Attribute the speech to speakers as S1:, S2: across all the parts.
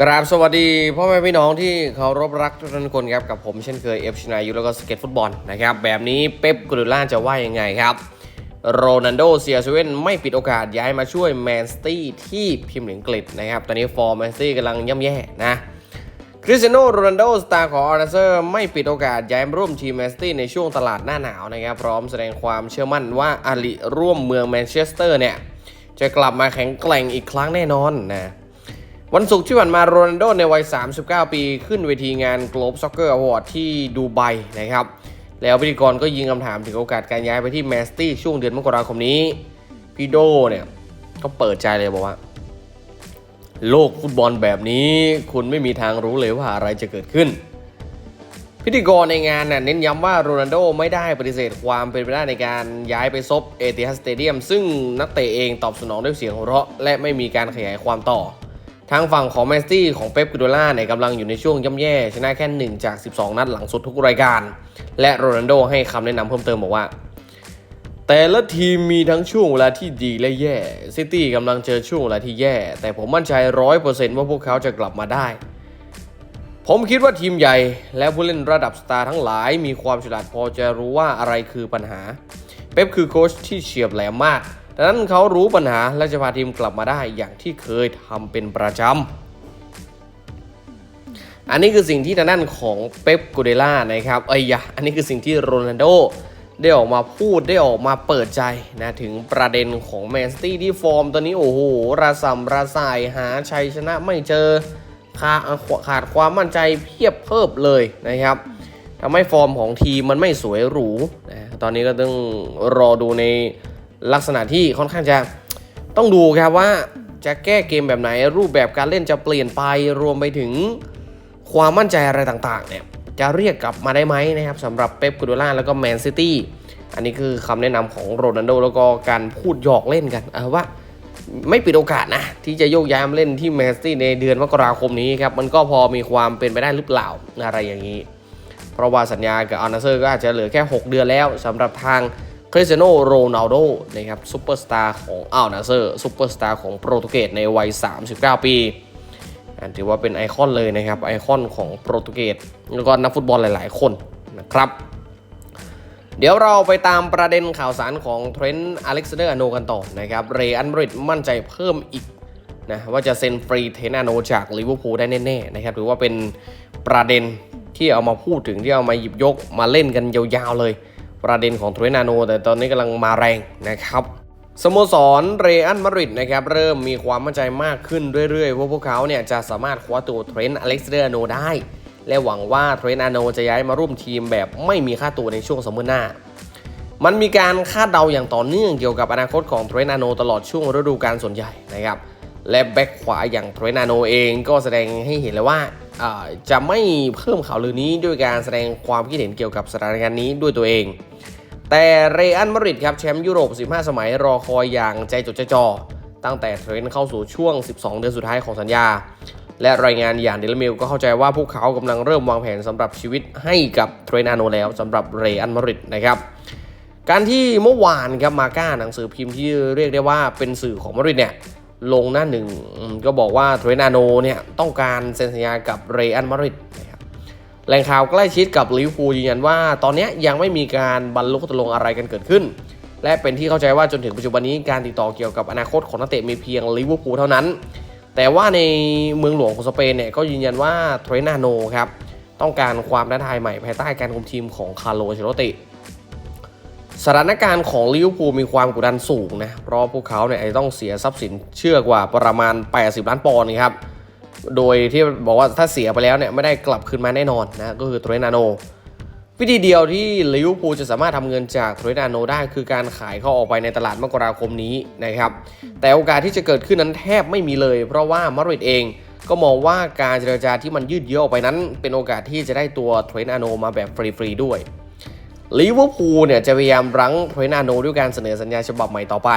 S1: กราบสวัสดีพ่อแม่พี่น้องที่เคารพรักทุกท่านคนครับกับผมเช่นเคยเอฟชนายุแล้วก็สเก็ตฟุตบอลนะครับแบบนี้เป๊ปกุลล่าจะว่ายังไงครับโรนัลโดเซียเซเว่นไม่ปิดโอกาสย้ายมาช่วยแมนสตี้ที่พิมพ์อังกฤษนะครับ ตอนนี้ฟอร์มแมนสตี้กำลังย่ำแย่นะคริสเตียโนโรนัลโดสตาร์ของอาร์เซอร์ไม่ปิดโอกาสย้ายร่วมทีมแมนสตี้ในช่วงตลาดหน้าหนาวนะครับ พร้อมแสดงความเชื่อมั่นว่าอาลีร่วมเมืองแมนเชสเตอร์เนี่ยจะกลับมาแข็งแกร่งอีกครั้งแน่นอนนะ วันศุกร์ที่ผ่านมาโรนัลโดในวัย 39 ปี ขึ้นเวทีงาน Globe Soccer Award ที่ดูไบนะครับ แล้วพิธีกรก็ยิงคำถามถึงโอกาสการย้ายไปที่แมสตี้ช่วงเดือนมกราคมนี้ พี่โดเนี่ยก็เปิดใจเลยบอกว่า โลกฟุตบอลแบบนี้ คุณไม่มีทางรู้เลยว่าอะไรจะเกิดขึ้น พิธีกรในงานน่ะเน้นย้ำว่าโรนัลโดไม่ได้ปฏิเสธความเป็นไปได้ในการย้ายไปซบเอติฮัดสเตเดียมซึ่งนักเตะเองตอบสนองด้วยเสียงหัวเราะและไม่มีการขยายความต่อ ทางฝั่งของแมนซิตี้ของเป๊ปกูโดล่าเนี่ยกำลังอยู่ในช่วงย่ำแย่ ชนะแค่ 1 จาก 12 นัดหลังสุดทุกรายการ และโรนัลโดให้คำแนะนำเพิ่มเติมบอกว่า แต่ละทีมมีทั้งช่วงเวลาที่ดีและแย่ซิตี้กำลังเจอช่วงเวลาที่แย่ แต่ผมมั่นใจร้อยเปอร์เซนต์ว่าพวกเขาจะกลับมาได้ ผมคิดว่าทีมใหญ่ และผู้เล่นระดับสตาร์ทั้งหลาย มีความฉลาดพอจะรู้ว่าอะไรคือปัญหา เป๊ปคือโค้ชที่เฉียบแหลมมาก ดังนั้นเขารู้ปัญหาและจะพาทีมกลับมาได้อย่างที่เคยทำเป็นประจำอันนี้คือสิ่งที่ทางด้านของเป๊ปกูเดล่านะครับเอ้ยะอันนี้คือสิ่งที่โรนัลโดได้ออกมาพูดได้ออกมาเปิดใจนะถึงประเด็นของแมนซิตี้ที่ฟอร์มตอนนี้โอ้โหระสำระสายหาชัยชนะไม่เจอขาดขาดความมั่นใจเพียบเพิบเลยนะครับทำให้ฟอร์มของทีมมันไม่สวยหรูนะตอนนี้ก็ต้องรอดูใน ลักษณะที่ค่อนข้างจะต้องดูครับว่าจะแก้เกมแบบไหนรูปแบบการเล่นจะเปลี่ยนไปรวมไปถึงความมั่นใจอะไรต่างๆเนี่ยจะเรียกกลับมาได้ไหมนะครับสำหรับเป๊ปกูโดล่าแล้วก็แมนซิตี้อันนี้คือคำแนะนำของโรนัลโดแล้วก็การพูดหยอกเล่นกันว่าไม่ปิดโอกาสนะ ที่จะโยกย้ายมาเล่นที่แมนซิตี้ในเดือนมกราคมนี้ครับ มันก็พอมีความเป็นไปได้หรือเปล่าอะไรอย่างนี้ เพราะว่าสัญญากับอัลนาเซอร์ก็อาจจะเหลือแค่ 6 เดือนแล้วสำหรับทาง ริสเตียโนโรนัลโดนะครับซูเปอร์สตาร์ของอัลนาเซอร์ซูเปอร์สตาร์ของโปรตุเกสในวัย 39 ปีอันถือว่าเป็นไอคอนเลยนะครับ ไอคอนของโปรตุเกสแล้วก็นักฟุตบอลหลาย ๆ คนนะครับเดี๋ยวเราไปตามประเด็นข่าวสารของเทรนต์อเล็กซานเดอร์อโนกันต่อนะครับ เรอันบริดมั่นใจเพิ่มอีกนะว่าจะเซ็นฟรีเทนอโนจากลิเวอร์พูลได้แน่ๆนะครับถือว่าเป็นประเด็นที่เอามาพูดถึงที่เอามาหยิบยกมาเล่นกันยาวๆเลย ประเด็นของเทรนาโน แต่ตอนนี้กำลังมาแรงนะครับสโมสรเรอัลมาดริดนะครับเริ่มมีความมั่นใจมากขึ้นเรื่อยๆ ว่าพวกเขาเนี่ยจะสามารถคว้าตัวเทรนต์อเล็กซานเดอร์โนได้ และหวังว่าเทรนต์อาโนจะย้ายมาร่วมทีมแบบไม่มีค่าตัวในช่วงสมมติหน้า มันมีการคาดเดาอย่างต่อเนื่องเกี่ยวกับอนาคตของเทรนาโนตลอดช่วงฤดูกาลส่วนใหญ่นะครับและแบ็กขวาอย่างเทรนาโนเองก็แสดงให้เห็นเลยว่า จะไม่เพิ่มข่าวลือนี้ด้วยการแสดงความคิดเห็นเกี่ยวกับสถานการณ์นี้ด้วยตัวเอง แต่เรอัลมาริดครับแชมป์ยุโรป 15 สมัยรอคอยอย่างใจจดใจจ่อตั้งแต่เทรนเข้าสู่ช่วง 12 เดือนสุดท้ายของสัญญา และรายงานอย่างเดลเมลก็เข้าใจว่าพวกเขากำลังเริ่มวางแผนสำหรับชีวิตให้กับเทรนาโนแล้วสำหรับเรอัลมาริดนะครับการที่เมื่อวานครับมาก้าหนังสือพิมพ์ที่เรียกได้ว่าเป็นสื่อของมาริดเนี่ย ลงหน้าหนึ่งก็บอกว่าเทรนาโนเนี่ยต้องการเซ็นสัญญากับเรอัลมาดริดนะครับแหล่งข่าวใกล้ชิดกับลิเวอร์พูลยืนยันว่า ตอนนี้ยังไม่มีการบรรลุตกลงอะไรกันเกิดขึ้น และเป็นที่เข้าใจว่าจนถึงปัจจุบันนี้การติดต่อเกี่ยวกับอนาคตของนักเตะมีเพียงลิเวอร์พูลเท่านั้น แต่ว่าในเมืองหลวงของสเปนเนี่ยก็ยืนยันว่าเทรนาโนครับต้องการความท้าทายใหม่ภายใต้การคุมทีมของคาร์โลเชโรติ สถานการณ์ของลิเวอร์พูลมีความกดดันสูงนะ เพราะพวกเขาเนี่ยต้องเสียทรัพย์สินเชื่อกว่าประมาณ 80 ล้านปอนด์นะครับ โดยที่บอกว่าถ้าเสียไปแล้วเนี่ยไม่ได้กลับคืนมาแน่นอนนะก็คือเทรนาโน วิธีเดียวที่ลิเวอร์พูลจะสามารถทำเงินจากเทรนาโนได้คือการขายเขาออกไปในตลาดมกราคมนี้นะครับ แต่โอกาสที่จะเกิดขึ้นนั้นแทบไม่มีเลย เพราะว่ามาดริดเองก็มองว่าการเจรจาที่มันยืดเยื้อออกไปนั้น เป็นโอกาสที่จะได้ตัวเทรนาโนมาแบบฟรีๆด้วย ลิเวอร์พูลเนี่ยจะพยายามรั้งเทรนาโนด้วยการเสนอสัญญาฉบับใหม่ต่อไป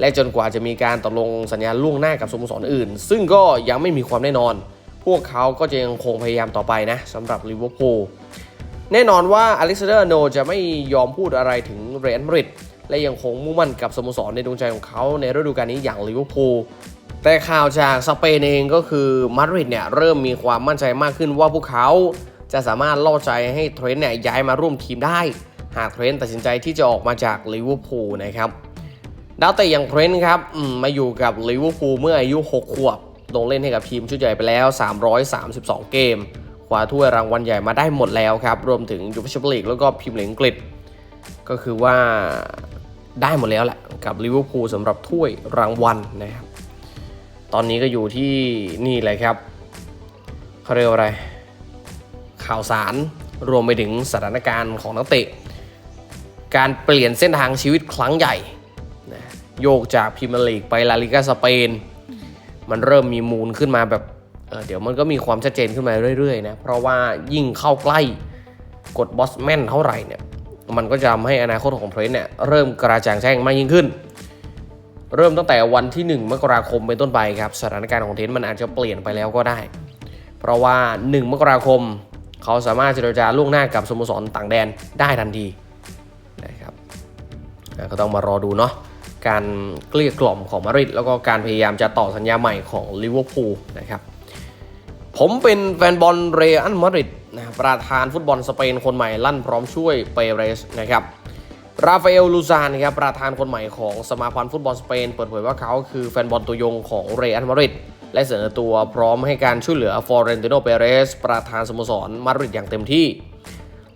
S1: และจนกว่าจะมีการตกลงสัญญาล่วงหน้ากับสโมสรอื่น ซึ่งก็ยังไม่มีความแน่นอน พวกเขาก็จะยังคงพยายามต่อไปนะสำหรับลิเวอร์พูลแน่นอนว่าอเล็กซานเดอร์โนจะไม่ยอมพูดอะไรถึงเรอัลมาดริดและยังคงมุ่งมั่นกับสโมสรในดวงใจของเขาในฤดูกาลนี้อย่างลิเวอร์พูลแต่ข่าวจากสเปนเองก็คือมาดริดเนี่ยเริ่มมีความมั่นใจมากขึ้นว่าพวกเขา จะสามารถล่อใจให้เทรนต์เนี่ยย้ายมาร่วมทีมได้ หากเทรนต์ตัดสินใจที่จะออกมาจากลิเวอร์พูลนะครับดาวเตะอย่างเทรนต์ครับมาอยู่กับลิเวอร์พูลเมื่ออายุ 6 ขวบ ลงเล่นให้กับทีมชุดใหญ่ไปแล้ว 332 เกม คว้าถ้วยรางวัลใหญ่มาได้หมดแล้วครับ รวมถึงยูฟ่าแชมเปี้ยนลีกแล้วก็พรีมียร์ลีกอังกฤษ ก็คือว่าได้หมดแล้วแหละกับลิเวอร์พูลสำหรับถ้วยรางวัลนะครับ ตอนนี้ก็อยู่ที่นี่เลยครับเขาเรียกว่าอะไร ข่าวสาร รวมไปถึงสถานการณ์ของนักเตะ การเปลี่ยนเส้นทางชีวิตครั้งใหญ่นะโยกจากพรีเมียร์ลีกไปลาลิกาสเปน มันเริ่มมีมูลขึ้นมาแบบเเดี๋ยวมันก็มีความชัดเจนขึ้นมาเรื่อยๆนะเพราะว่ายิ่งเข้าใกล้กดบอสแมนเท่าไหร่เนี่ยมันก็จะทำให้อนาคตของเทรนต์เนี่ยเริ่มกระจ่างแจ้งมากยิ่งขึ้น เริ่มตั้งแต่วันที่ 1 มกราคมเป็นต้นไปครับสถานการณ์ของเทรนต์มันอาจจะเปลี่ยนไปแล้วก็ได้ เพราะว่า 1 มกราคม เขาสามารถเจรจาล่วงหน้ากับสโมสรต่างแดนได้ทันทีนะครับก็ต้องมารอดูเนาะการเกลี้ยกล่อมของมาริดแล้วก็การพยายามจะต่อสัญญาใหม่ของลิเวอร์พูลนะครับผมเป็นแฟนบอลเรอัลมาดริดนะประธานฟุตบอลสเปนคนใหม่ลั่นพร้อมช่วยเปเรสนะครับราฟาเอลลูซานครับประธานคนใหม่ของสมาพันธ์ฟุตบอลสเปน เปิดเผยว่าเขาคือแฟนบอลตัวยงของเรอัลมาดริด และเสนอตัวพร้อมให้การช่วยเหลือฟอร์เรนติโนเปเรส ประธานสโมสรมาดริดอย่างเต็มที่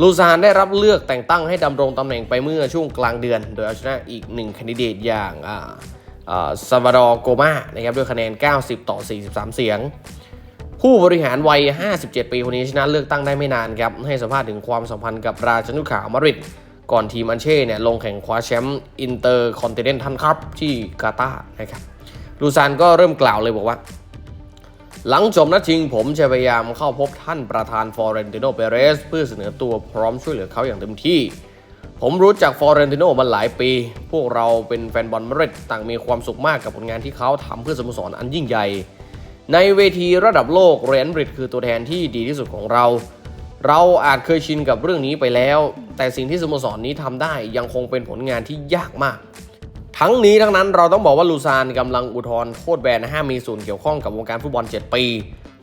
S1: ลูซานได้รับเลือกแต่งตั้งให้ดำรงตำแหน่งไปเมื่อช่วงกลางเดือน โดยเอาชนะอีกหนึ่งคนดิเดตอย่างซาวาดอโกมานะครับด้วยคะแนน 90 ต่อ 43 เสียง ผู้บริหารวัย 57 ปีคนนี้ชนะเลือกตั้งได้ไม่นานครับ ให้สัมภาษณ์ถึงความสัมพันธ์กับราชนุขาวมาดริด ก่อนทีมอันเช่เนี่ยลงแข่งคว้าแชมป์อินเตอร์คอนติเนนทัลคัพที่กาตาร์นะครับ ลูซานก็เริ่มกล่าวเลยบอกว่า หลังจบนัดชิงผมจะพยายามเข้าพบท่านประธานฟอร์เรนติโนเปเรส เพื่อเสนอตัวพร้อมช่วยเหลือเขาอย่างเต็มที่ ผมรู้จักฟอร์เรนติโนมาหลายปี พวกเราเป็นแฟนบอลมาดริดต่างมีความสุขมากกับผลงานที่เขาทำเพื่อสโมสรอันยิ่งใหญ่ ในเวทีระดับโลกเรอัลมาดริดคือตัวแทนที่ดีที่สุดของเราเราอาจเคยชินกับเรื่องนี้ไปแล้ว แต่สิ่งที่สโมสรนี้ทำได้ยังคงเป็นผลงานที่ยากมาก ทั้งนี้ทั้งนั้นเราต้องบอกว่าลูซานกำลังอุทธรณ์โทษแบนห้ามมีส่วนเกี่ยวข้องกับวงการฟุตบอล 7 ปี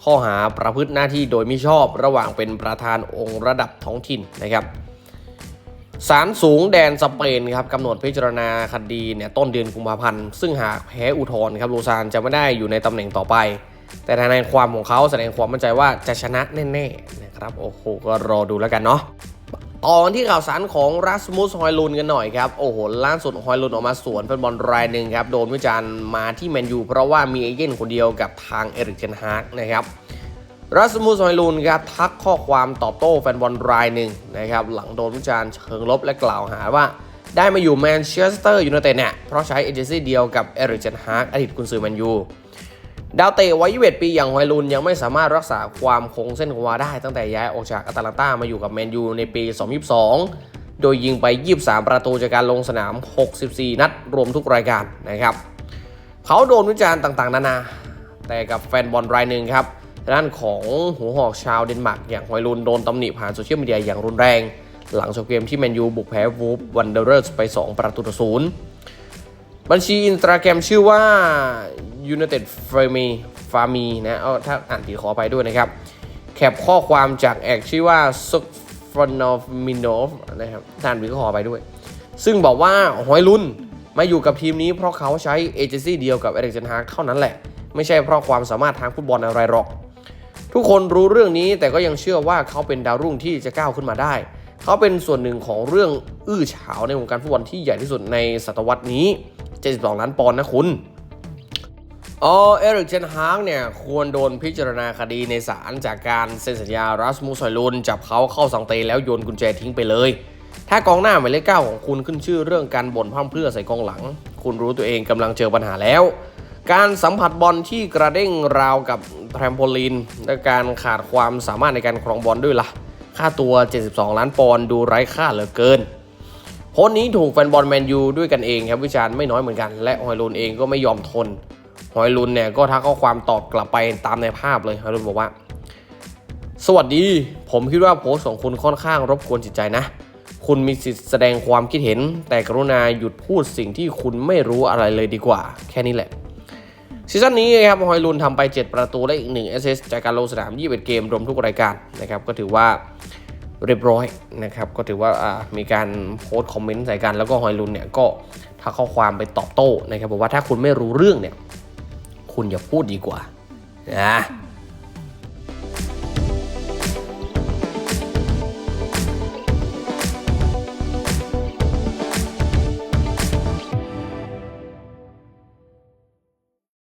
S1: ข้อหาประพฤติหน้าที่โดยมิชอบระหว่างเป็นประธานองค์ระดับท้องถิ่นนะครับศาลสูงแดนสเปนครับกำหนดพิจารณาคดีเนี่ยต้นเดือนกุมภาพันธ์ซึ่งหากแพ้อุทธรณ์ครับลูซานจะไม่ได้อยู่ในตำแหน่งต่อไป แต่ทนายความของเขาแสดงความมั่นใจว่าจะชนะแน่ๆนะครับโอ้โหก็รอดูแล้วกันเนาะ ต่อกันที่ข่าวสารของรัสมุสฮอยลุนกันหน่อยครับ โอ้โห ล่าสุดฮอยลุนออกมาสวนแฟนบอลรายหนึ่งครับ โดนวิจารณ์มาที่แมนยูเพราะว่ามีเอเย่นคนเดียวกับทางเอริกเทนฮากนะครับรัสมุสฮอยลุนครับทักข้อความตอบโต้แฟนบอลรายหนึ่งนะครับหลังโดนวิจารณ์เชิงลบและกล่าวหาว่า ได้มาอยู่แมนเชสเตอร์ยูไนเต็ดเนี่ยเพราะใช้เอเจนซี่เดียวกับเอริกเทนฮากอดีตกุนซือแมนยู ดาวเตะวัย21ปีอย่างฮอยลุนยังไม่สามารถรักษาความคงเส้นคงวาได้ตั้งแต่ย้ายออกจากอาตาลันตามาอยู่กับแมนยูในปี 2022 โดยยิงไป 23 ประตูจากการลงสนาม 64 นัดรวมทุกรายการนะครับ เขาโดนวิจารณ์ต่างๆ นานา แต่กับแฟนบอลรายหนึ่งครับด้านของหัวหอกชาวเดนมาร์กอย่างฮอยลุนโดนตำหนิผ่านโซเชียลมีเดียอย่างรุนแรง หลังจบเกมที่แมนยูบุกแพ้วูฟวันเดอร์เรอร์ไป 2 ประตูต่อศูนย์บัญชีอินสตาแกรมชื่อว่า United f a m i f a m i นะเอาถ้าอ่านผิดขอไปด้วยนะครับ แคปข้อความจากแอกชื่อว่า s u k f r o n o v m i n o v นะครับท่านผิดขอไปด้วย ซึ่งบอกว่าหอยลุนมาอยู่กับทีมนี้เพราะเขาใช้เอเจนซี่เดียวกับเอริกเซนฮาเท่านั้นแหละ ไม่ใช่เพราะความสามารถทางฟุตบอลอะไรหรอก ทุกคนรู้เรื่องนี้แต่ก็ยังเชื่อว่าเขาเป็นดาวรุ่งที่จะก้าวขึ้นมาได้ เขาเป็นส่วนหนึ่งของเรื่องอื้อฉาวในวงการฟุตบอลที่ใหญ่ที่สุดในศตวรรษนี้ 72 ล้านปอนด์นะคุณ อ๋อเอริกเชนฮากเนี่ยควรโดนพิจารณาคดีในศาลจากการเซ็นสัญญารัสมุสไอยลุนจับเขาเข้าสังเตแล้วโยนกุญแจทิ้งไปเลย ถ้ากองหน้าหมายเลขเก้าของคุณขึ้นชื่อเรื่องการบ่นพร่ำเพรื่อใส่กองหลัง คุณรู้ตัวเองกำลังเจอปัญหาแล้ว การสัมผัสบอลที่กระเด้งราวกับแทรมโพลีนและการขาดความสามารถในการครองบอลด้วยล่ะ ค่าตัว 72 ล้านปอนด์ดูไร้ค่าเหลือเกินโพสต์นี้ถูกแฟนบอลแมนยูด้วยกันเองครับวิจารณ์ไม่น้อยเหมือนกัน และฮอยลุนเองก็ไม่ยอมทน หอยลุนเนี่ยก็ทักข้อความตอบกลับไปตามในภาพเลยฮอยลุนบอกว่า สวัสดี ผมคิดว่าโพสต์ของคุณค่อนข้างรบกวนจิตใจนะ คุณมีสิทธิ์แสดงความคิดเห็น แต่กรุณาหยุดพูดสิ่งที่คุณไม่รู้อะไรเลยดีกว่า แค่นี้แหละซีซั่นนี้นะครับฮอยลุนทำไป 7 ประตูและอีก1แอสเซสจากการลงสนาม21เกมรวมทุกรายการนะครับก็ถือว่าเรียบร้อยนะครับก็ถือว่ามีการโพสต์คอมเมนต์ใส่กันแล้วก็ฮอยลุนเนี่ยก็ทักข้อความไปตอบโต้นะครับบอกว่าถ้าคุณไม่รู้เรื่องเนี่ย คุณอย่าพูดดีกว่านะ